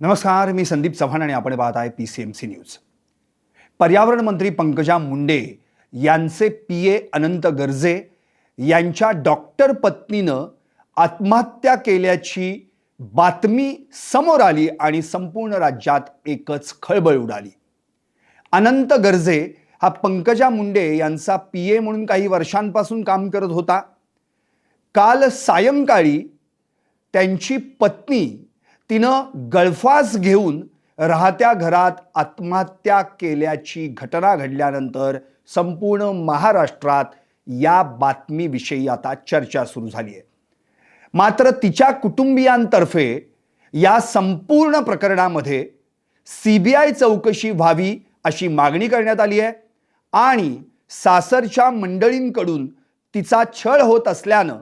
नमस्कार मी संदीप चव्हाण आणि आपण पाहत आहे P C M C news पर्यावरण मंत्री पंकजा मुंडे यांचे पी ए अनंत गर्जे यांच्या डॉक्टर पत्नीनं आत्महत्या केल्याची बातमी समोर आली आणि संपूर्ण राज्यात एकच खळबळ उडाली. अनंत गर्जे हा पंकजा मुंडे यांचा पी ए म्हणून काही वर्षांपासून काम करत होता. काल सायंकाळी त्यांची पत्नी तिनं गळफास घेऊन राहत्या घरात आत्महत्या केल्याची घटना घडल्यानंतर संपूर्ण महाराष्ट्रात या बातमीविषयी आता चर्चा सुरू झाली आहे. मात्र तिच्या कुटुंबियांतर्फे या संपूर्ण प्रकरणामध्ये सी बी आय चौकशी व्हावी अशी मागणी करण्यात आली आहे आणि सासरच्या मंडळींकडून तिचा छळ होत असल्यानं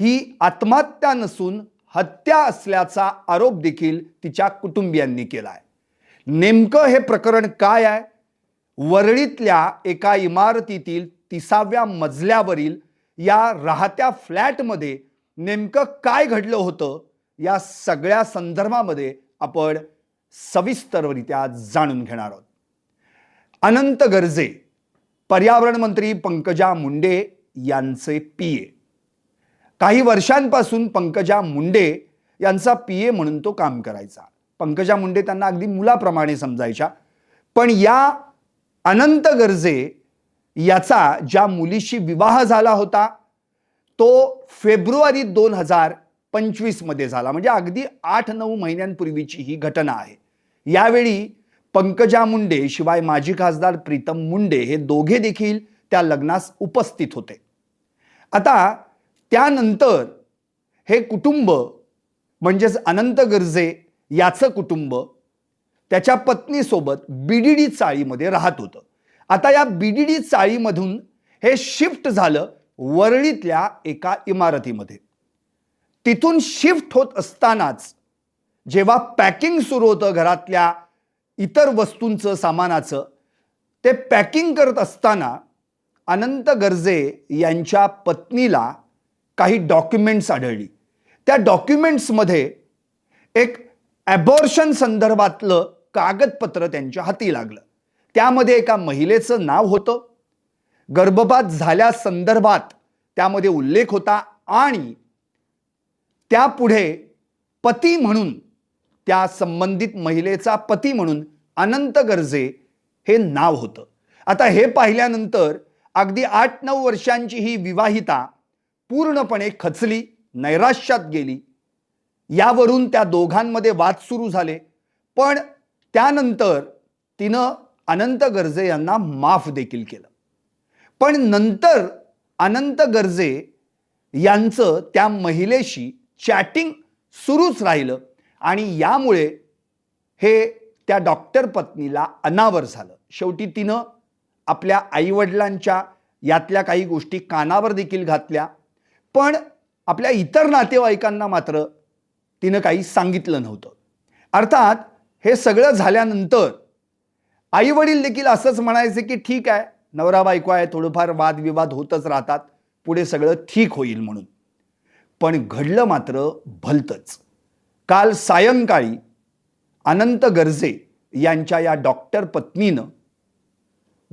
ही आत्महत्या नसून हत्या असल्याचा आरोप देखील तिच्या कुटुंबियांनी केला आहे नेमकं हे प्रकरण काय आहे? वरळीतल्या एका इमारतीतील तिसाव्या मजल्यावरील या राहत्या फ्लॅटमध्ये नेमकं काय घडलं होतं? या सगळ्या संदर्भामध्ये आपण सविस्तररित्या जाणून घेणार आहोत. अनंत गर्जे पर्यावरण मंत्री पंकजा मुंडे यांचे पी ए. काही वर्षांपासून पंकजा मुंडे यांचा पी ए म्हणून तो काम करायचा. पंकजा मुंडे त्यांना अगदी मुलाप्रमाणे समजायच्या. पण या अनंत गर्जे याचा ज्या मुलीशी विवाह झाला होता तो फेब्रुवारी दोन हजार पंचवीसमध्ये झाला. म्हणजे अगदी आठ नऊ महिन्यांपूर्वीची ही घटना आहे. यावेळी पंकजा मुंडे शिवाय माजी खासदार प्रीतम मुंडे हे दोघे देखील त्या लग्नास उपस्थित होते. आता त्यानंतर हे कुटुंब म्हणजेच अनंत गर्जे याचं कुटुंब त्याच्या पत्नीसोबत बीडीडी चाळीमध्ये राहत होतं. आता या बीडीडी चाळीमधून हे शिफ्ट झालं वरळीतल्या एका इमारतीमध्ये. तिथून शिफ्ट होत असतानाच जेव्हा पॅकिंग सुरू होतं घरातल्या इतर वस्तूंचं सामानाचं ते पॅकिंग करत असताना अनंत गर्जे यांच्या पत्नीला काही डॉक्युमेंट्स आढळली. त्या डॉक्युमेंट्समध्ये एक ॲबॉर्शन संदर्भातलं कागदपत्र त्यांच्या हाती लागलं. त्यामध्ये एका महिलेचं नाव होतं. गर्भपात झाल्या संदर्भात त्यामध्ये उल्लेख होता आणि त्यापुढे पती म्हणून त्या संबंधित महिलेचा पती म्हणून अनंत गर्जे हे नाव होतं. आता हे पाहिल्यानंतर अगदी आठ नऊ वर्षांची ही विवाहिता पूर्णपणे खचली नैराश्यात गेली. यावरून त्या दोघांमध्ये वाद सुरू झाले. पण त्यानंतर तिनं अनंत गर्जे यांना माफ देखील केलं. पण नंतर अनंत गर्जे यांचं त्या महिलेशी चॅटिंग सुरूच राहिलं आणि यामुळे हे त्या डॉक्टर पत्नीला अनावर झालं. शेवटी तिनं आपल्या आईवडिलांच्या यातल्या काही गोष्टी कानावर देखील घातल्या. पण आपल्या इतर नातेवाईकांना मात्र तिनं काही सांगितलं नव्हतं. अर्थात हे सगळं झाल्यानंतर आईवडील देखील असंच म्हणायचे की ठीक आहे नवरा बायको आहे थोडंफार वादविवाद होतच राहतात पुढे सगळं ठीक होईल म्हणून. पण घडलं मात्र भलतंच. काल सायंकाळी अनंत गर्जे यांच्या या डॉक्टर पत्नीनं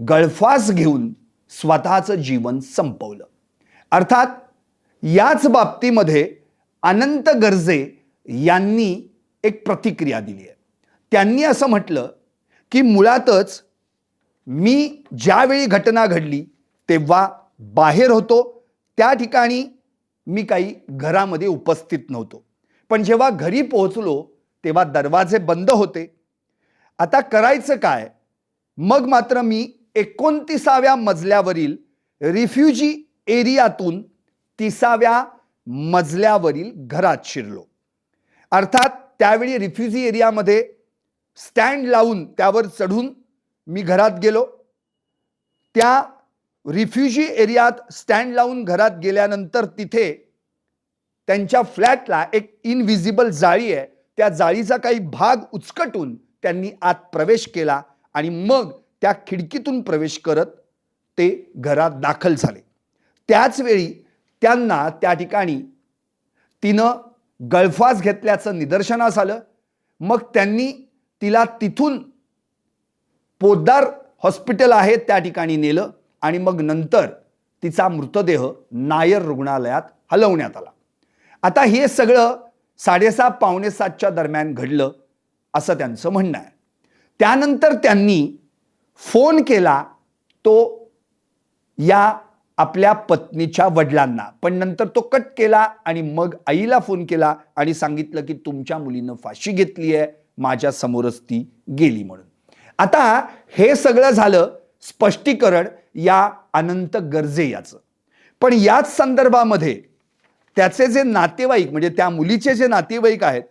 गळफास घेऊन स्वतःचं जीवन संपवलं. अर्थात याच बाबतीमध्ये अनंत गर्जे यांनी एक प्रतिक्रिया दिली आहे. त्यांनी असं म्हटलं की मुळातच मी ज्यावेळी घटना घडली तेव्हा बाहेर होतो त्या ठिकाणी मी काही घरामध्ये उपस्थित नव्हतो. पण जेव्हा घरी पोहोचलो तेव्हा दरवाजे बंद होते. आता करायचं काय? मग मात्र मी एकोणतीसाव्या मजल्यावरील रिफ्युजी एरियातून तिसाव्या मजल्यावरील घरात शिरलो. अर्थात त्यावेळी रिफ्युजी एरियामध्ये स्टँड लावून त्यावर चढून मी घरात गेलो. त्या रिफ्युजी एरियात स्टँड लावून घरात गेल्यानंतर तिथे त्यांच्या फ्लॅटला एक इनव्हिजिबल जाळी आहे. त्या जाळीचा काही भाग उचकटून त्यांनी आत प्रवेश केला आणि मग त्या खिडकीतून प्रवेश करत ते घरात दाखल झाले. त्याचवेळी त्यांना त्या ठिकाणी तिनं गळफास घेतल्याचं निदर्शनास आलं. मग त्यांनी तिला तिथून पोद्दार हॉस्पिटल आहे त्या ठिकाणी नेलं आणि मग नंतर तिचा मृतदेह नायर रुग्णालयात हलवण्यात आला. आता हे सगळं साडेसहा पावणे सातच्या दरम्यान घडलं असं त्यांचं म्हणणं आहे. त्यानंतर त्यांनी फोन केला तो या आपल्या पत्नीच्या वडिलांना. पण नंतर तो कट केला आणि मग आईला फोन केला आणि सांगितलं की तुमच्या मुलीनं फाशी घेतली आहे माझ्या समोरच ती गेली म्हणून. आता हे सगळं झालं स्पष्टीकरण या अनंत गरजे याचं. पण याच संदर्भामध्ये त्याचे जे नातेवाईक म्हणजे त्या मुलीचे जे नातेवाईक आहेत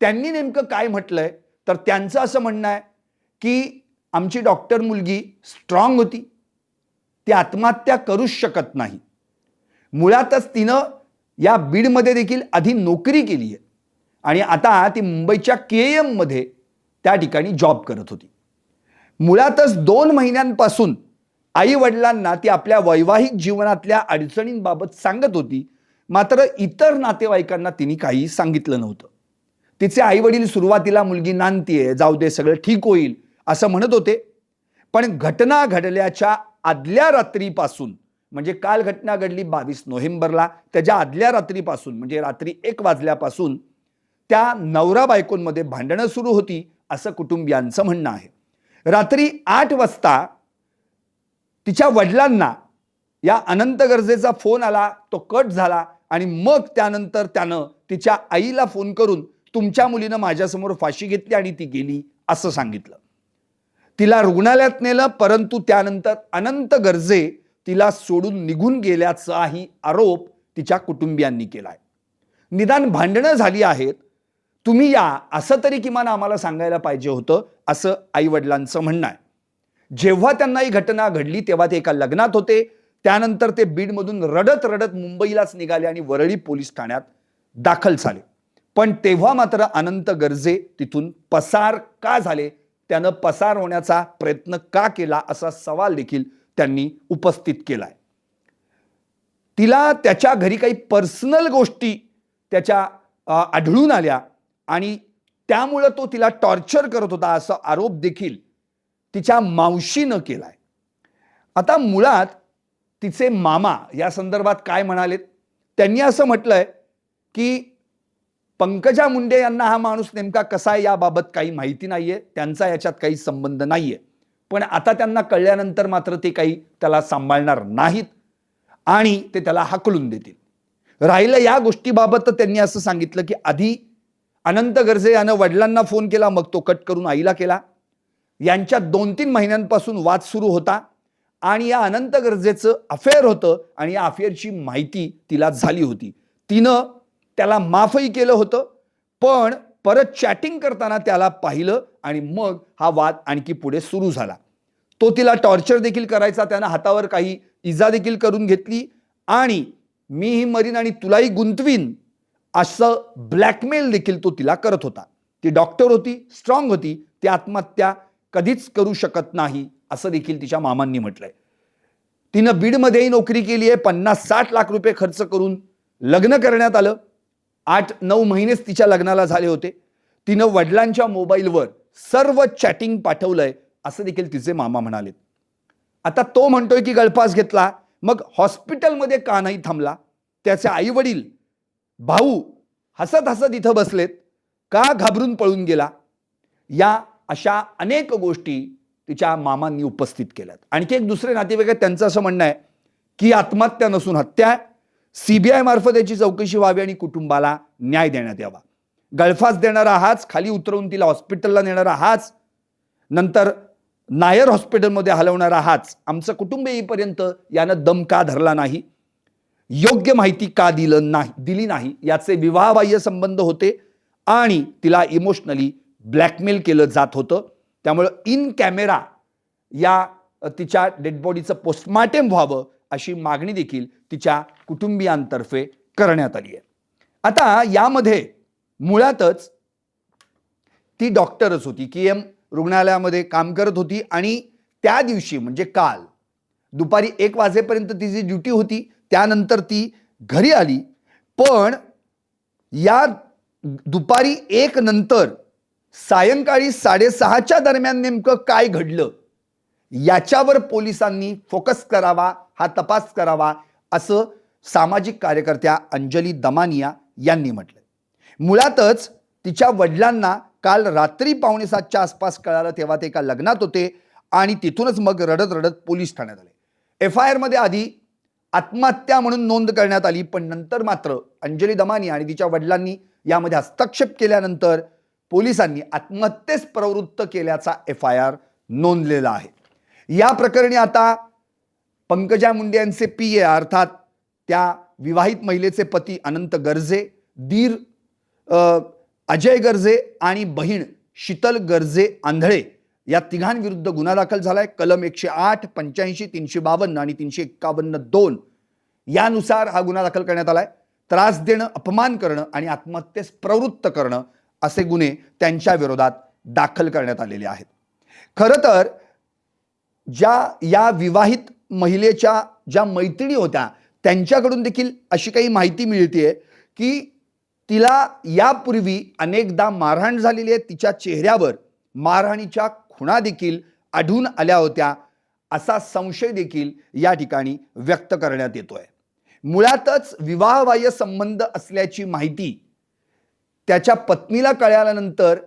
त्यांनी नेमकं काय म्हटलंय? तर त्यांचं असं म्हणणं आहे की आमची डॉक्टर मुलगी स्ट्रॉंग होती. ती आत्महत्या करूच शकत नाही. मुळातच तिनं या बीडमध्ये देखील आधी नोकरी केली आहे. आणि आता ती मुंबईच्या के एममध्ये त्या ठिकाणी जॉब करत होती. मुळातच दोन महिन्यांपासून आई वडिलांना ती आपल्या वैवाहिक जीवनातल्या अडचणींबाबत सांगत होती. मात्र इतर नातेवाईकांना तिने काही सांगितलं नव्हतं. तिचे आई वडील सुरुवातीला मुलगी नांदतीये जाऊ दे सगळं ठीक होईल असं म्हणत होते. पण घटना घडल्याच्या आदल्या रात्रीपासून म्हणजे काल घटना घडली बावीस नोव्हेंबरला त्याच्या आदल्या रात्रीपासून म्हणजे रात्री एक वाजल्यापासून त्या नवरा बायकोंमध्ये भांडणं सुरू होती असं कुटुंबियांचं म्हणणं आहे. रात्री आठ वाजता तिच्या वडिलांना या अनंत गरजेचा फोन आला तो कट झाला आणि मग त्यानंतर त्यानं तिच्या आईला फोन करून तुमच्या मुलीनं माझ्यासमोर फाशी घेतली आणि ती गेली असं सांगितलं. तिला रुग्णालयात नेलं परंतु त्यानंतर अनंत गरजे तिला सोडून निघून गेल्याचाही आरोप तिच्या कुटुंबियांनी केला आहे निदान भांडणं झाली आहेत. तुम्ही या असं तरी किमान आम्हाला सांगायला पाहिजे होतं असं आईवडिलांचं म्हणणं आहे. जेव्हा त्यांना ही घटना घडली तेव्हा ते एका लग्नात होते. त्यानंतर ते बीडमधून रडत रडत मुंबईलाच निघाले आणि वरळी पोलीस ठाण्यात दाखल झाले. पण तेव्हा मात्र अनंत गरजे तिथून पसार का झाले त्यानं पसार होण्याचा प्रयत्न का केला असा सवाल देखील त्यांनी उपस्थित केलाय. तिला त्याच्या घरी काही पर्सनल गोष्टी त्याच्या आढळून आल्या आणि त्यामुळं तो तिला टॉर्चर करत होता असा आरोप देखील तिच्या मावशीनं केलाय. आता मुळात तिचे मामा या संदर्भात काय म्हणालेत? त्यांनी असं म्हटलंय की पंकजा मुंडे यांना हा माणूस नेमका कसा आहे याबाबत काही माहिती नाही आहे त्यांचा याच्यात काही संबंध नाही आहे पण आता त्यांना कळल्यानंतर मात्र ते काही त्याला सांभाळणार नाहीत आणि ते त्याला हाकलून देतील. राहिलं या गोष्टीबाबत तर त्यांनी असं सांगितलं की आधी अनंत गरजे यानं वडिलांना फोन केला मग तो कट करून आईला केला. यांच्यात दोन तीन महिन्यांपासून वाद सुरू होता आणि या अनंत गरजेचं अफेअर होतं आणि या अफेअरची माहिती तिला झाली होती. तिनं त्याला माफही केलं होतं पण परत चॅटिंग करताना त्याला पाहिलं आणि मग हा वाद आणखी पुढे सुरू झाला. तो तिला टॉर्चर देखील करायचा त्यानं हातावर काही इजा देखील करून घेतली आणि मी ही मरीन आणि तुलाही गुंतवीन असं ब्लॅकमेल देखील तो तिला करत होता. ती डॉक्टर होती स्ट्रॉंग होती ती आत्महत्या कधीच करू शकत नाही असं देखील तिच्या मामांनी म्हटलंय. तिनं बीडमध्येही नोकरी केली आहे पन्नास साठ लाख रुपये खर्च करून लग्न करण्यात आलं. आठ नऊ महिनेच तिच्या लग्नाला झाले होते. तिनं वडिलांच्या मोबाईलवर सर्व चॅटिंग पाठवलंय असं देखील तिचे मामा म्हणालेत. आता तो म्हणतोय की गळफास घेतला मग हॉस्पिटलमध्ये का नाही थांबला? त्याचे आई वडील भाऊ हसत हसत इथं बसलेत का घाबरून पळून गेला? या अशा अनेक गोष्टी तिच्या मामांनी उपस्थित केल्यात. आणखी एक दुसरे नातेवाईक त्यांचं असं म्हणणं आहे की आत्महत्या नसून हत्या सीबीआय मार्फत याची चौकशी व्हावी आणि कुटुंबाला न्याय देण्यात यावा. गळफास देणारा हाच खाली उतरवून तिला हॉस्पिटलला नेणारा हाच नंतर नायर हॉस्पिटलमध्ये हलवणारा हाच आमचं कुटुंब येईपर्यंत यानं दम का धरला नाही? योग्य माहिती का दिलं नाही दिली नाही? याचे विवाहबाह्य संबंध होते आणि तिला इमोशनली ब्लॅकमेल केलं जात होतं. त्यामुळं इन कॅमेरा या तिच्या डेड बॉडीचं पोस्टमार्टेम व्हावं अशी मागणी देखील तिच्या कुटुंबियांतर्फे करण्यात आली आहे. आता यामध्ये मुळातच ती डॉक्टरच होती की एम रुग्णालयामध्ये काम करत होती आणि त्या दिवशी म्हणजे काल दुपारी एक वाजेपर्यंत तिची ड्युटी होती त्यानंतर ती घरी आली. पण या दुपारी एक नंतर सायंकाळी साडेसहाच्या दरम्यान नेमकं काय घडलं याच्यावर पोलिसांनी फोकस करावा हा तपास करावा असं सामाजिक कार्यकर्त्या अंजली दमानिया यांनी म्हटलं मुळातच तिच्या वडिलांना काल रात्री पावणे सातच्या आसपास कळालं तेव्हा ते एका लग्नात होते आणि तिथूनच मग रडत रडत पोलीस ठाण्यात आले. एफ आय आरमध्ये आधी आत्महत्या म्हणून नोंद करण्यात आली पण नंतर मात्र अंजली दमानी आणि तिच्या वडिलांनी यामध्ये हस्तक्षेप केल्यानंतर पोलिसांनी आत्महत्येस प्रवृत्त केल्याचा एफ आय आर नोंदलेला आहे. या प्रकरणी आता पंकजा मुंडे यांचे पी ए अर्थात त्या विवाहित महिलेचे पती अनंत गर्जे दीर अजय गर्जे आणि बहीण शीतल गर्जे आंधळे या तिघांविरुद्ध गुन्हा दाखल झालाय. कलम एकशे आठ पंच्याऐंशी तीनशे बावन्न आणि तीनशे एक्कावन्न दोन यानुसार हा गुन्हा दाखल करण्यात आलाय. त्रास देणं अपमान करणं आणि आत्महत्येस प्रवृत्त करणं असे गुन्हे त्यांच्या विरोधात दाखल करण्यात आलेले आहेत. खरं तर ज्या या विवाहित महिलेच्या ज्या मैत्रिणी होत्या त्यांच्याकडून देखील अशी काही माहिती मिळते की तिला यापूर्वी अनेकदा मारहाण झालेली आहे. तिच्या चेहऱ्यावर मारहाणीच्या खुणा देखील आढळून आल्या होत्या. असा संशय देखील या ठिकाणी व्यक्त करण्यात येतोय. मुळातच विवाहबाह्य संबंध असल्याची माहिती त्याच्या पत्नीला कळल्यानंतर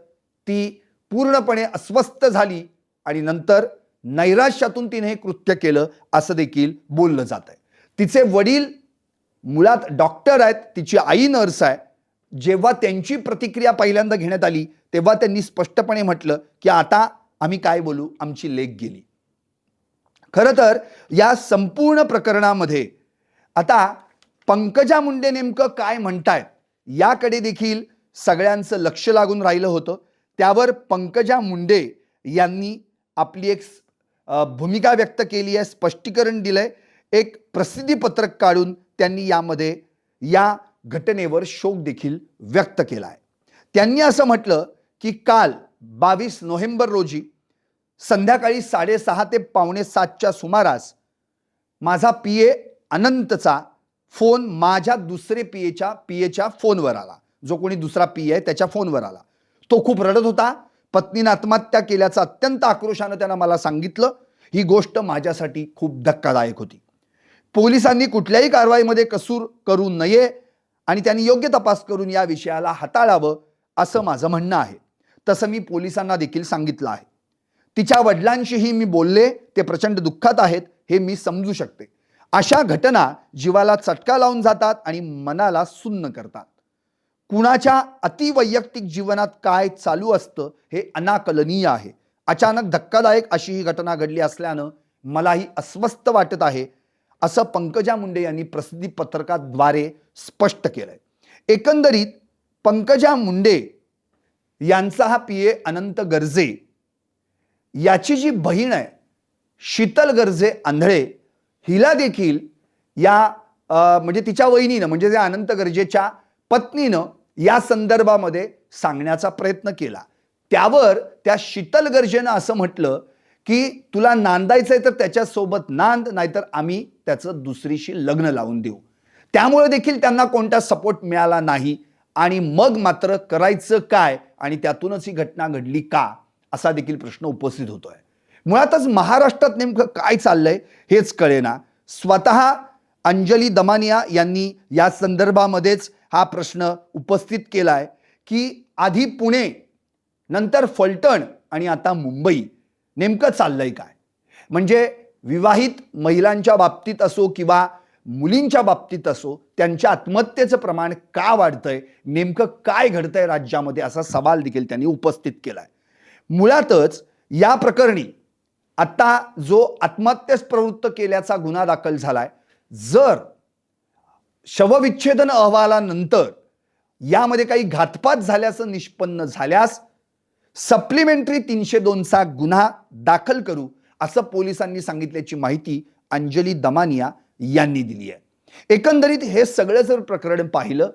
ती पूर्णपणे अस्वस्थ झाली आणि नंतर नैराश्यातून तिने हे कृत्य केलं असं देखील बोललं जात आहे तिचे वडील मुळात डॉक्टर आहेत तिची आई नर्स आहे. जेव्हा त्यांची प्रतिक्रिया पहिल्यांदा घेण्यात आली तेव्हा त्यांनी स्पष्टपणे म्हटलं की आता आम्ही काय बोलू? आमची लेख गेली. खरं तर या संपूर्ण प्रकरणामध्ये आता पंकजा मुंडे नेमकं काय म्हणतायत याकडे देखील सगळ्यांचं लक्ष लागून राहिलं होतं. त्यावर पंकजा मुंडे यांनी आपली एक भूमिका व्यक्त केली आहे स्पष्टीकरण दिलं आहे एक प्रसिद्धीपत्रक काढून त्यांनी यामध्ये या घटनेवर शोक देखील व्यक्त केला आहे त्यांनी असं म्हटलं की काल बावीस नोव्हेंबर रोजी संध्याकाळी साडेसहा ते पावणे सातच्या सुमारास माझा पी ए अनंतचा फोन माझ्या दुसरे पी एच्या पी एच्या फोनवर आला. जो कोणी दुसरा पी आहे त्याच्या फोनवर आला. तो खूप रडत होता पत्नीनं आत्महत्या केल्याचं अत्यंत आक्रोशानं त्यानं मला सांगितलं. ही गोष्ट माझ्यासाठी खूप धक्कादायक होती. पोलिसांनी कुठल्याही कारवाईमध्ये कसूर करू नये आणि त्यांनी योग्य तपास करून या विषयाला हाताळावं असं माझं म्हणणं आहे. तसं मी पोलिसांना देखील सांगितलं आहे. तिच्या वडिलांशीही मी बोलले ते प्रचंड दुःखात आहेत हे मी समजू शकते. अशा घटना जीवाला चटका लावून जातात आणि मनाला सुन्न करतात. कुणाच्या अतिवैयक्तिक जीवनात काय चालू असतं हे अनाकलनीय आहे. अचानक धक्कादायक अशी ही घटना घडली असल्यानं मलाही अस्वस्थ वाटत आहे असं पंकजा मुंडे यांनी प्रसिद्धी पत्रकाद्वारे स्पष्ट केलंय. एकंदरीत पंकजा मुंडे यांचा हा पी ए अनंत गर्जे याची जी बहीण आहे शीतल गर्जे आंधळे हिला देखील या म्हणजे तिच्या वहिनीनं म्हणजे जे अनंत गर्जेच्या पत्नीनं या संदर्भामध्ये सांगण्याचा प्रयत्न केला. त्यावर त्या शीतल गर्जेनं असं म्हटलं की तुला नांदायचंय तर त्याच्यासोबत नांद नाहीतर आम्ही त्याचं दुसरीशी लग्न लावून देऊ. त्यामुळे देखील त्यांना कोणता सपोर्ट मिळाला नाही. आणि मग मात्र करायचं काय आणि त्यातूनच ही घटना घडली का असा देखील प्रश्न उपस्थित होतोय. मुळातच महाराष्ट्रात नेमकं काय चाललंय हेच कळेना. स्वतः अंजली दमानिया यांनी या संदर्भामध्येच हा प्रश्न उपस्थित केला आहे की आधी पुणे नंतर फलटण आणि आता मुंबई नेमकं चाललंय काय? म्हणजे विवाहित महिलांच्या बाबतीत असो किंवा मुलींच्या बाबतीत असो त्यांच्या आत्महत्येचं प्रमाण का वाढतंय नेमकं काय घडतंय राज्यामध्ये असा सवाल देखील त्यांनी उपस्थित केला आहे मुळातच या प्रकरणी आत्ता जो आत्महत्येस प्रवृत्त केल्याचा गुन्हा दाखल झाला आहे जर शवविच्छेदन अहवालानंतर यामध्ये काही घातपात झाल्याचं निष्पन्न झाल्यास सप्लिमेंटरी तीनशे दोनचा गुन्हा दाखल करू असं पोलिसांनी सांगितल्याची माहिती अंजली दमानिया यांनी दिली आहे. एकंदरीत हे सगळं जर प्रकरण पाहिलं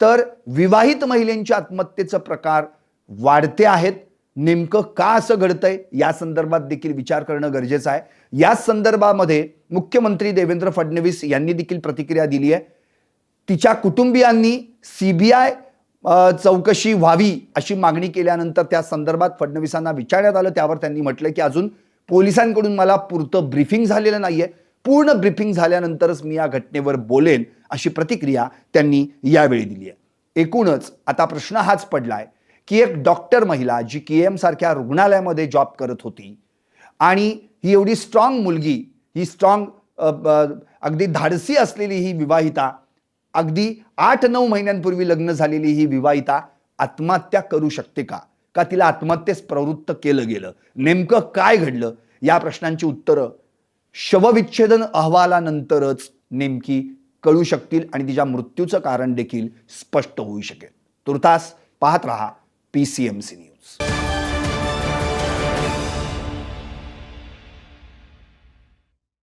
तर विवाहित महिलांच्या आत्महत्येचं प्रकार वाढते आहेत. नेमकं का असं घडतंय या संदर्भात देखील विचार करणं गरजेचं आहे. या संदर्भामध्ये मुख्यमंत्री देवेंद्र फडणवीस यांनी देखील प्रतिक्रिया दिली आहे. तिच्या कुटुंबियांनी सी बी आय चौकशी व्हावी अशी मागणी केल्यानंतर त्या संदर्भात फडणवीसांना विचारण्यात आलं. त्यावर त्यांनी म्हटलं की अजून पोलिसांकडून मला पुरतं ब्रीफिंग झालेलं नाही आहे पूर्ण ब्रीफिंग झाल्यानंतरच मी या घटनेवर बोलेन अशी प्रतिक्रिया त्यांनी यावेळी दिली आहे. एकूणच आता प्रश्न हाच पडलाय की एक डॉक्टर महिला जी के एम सारख्या रुग्णालयामध्ये जॉब करत होती आणि ही एवढी स्ट्रॉंग मुलगी ही स्ट्रॉंग अगदी धाडसी असलेली ही विवाहिता अगदी आठ नऊ महिन्यांपूर्वी लग्न झालेली ही विवाहिता आत्महत्या करू शकते का? का तिला आत्महत्येस प्रवृत्त केलं गेलं? नेमकं काय घडलं? या प्रश्नांची उत्तरं शवविच्छेदन अहवालानंतरच नेमकी कळू शकतील आणि तिच्या मृत्यूचं कारण देखील स्पष्ट होऊ शकेल. तुर्तास पाहत रहा P C M C news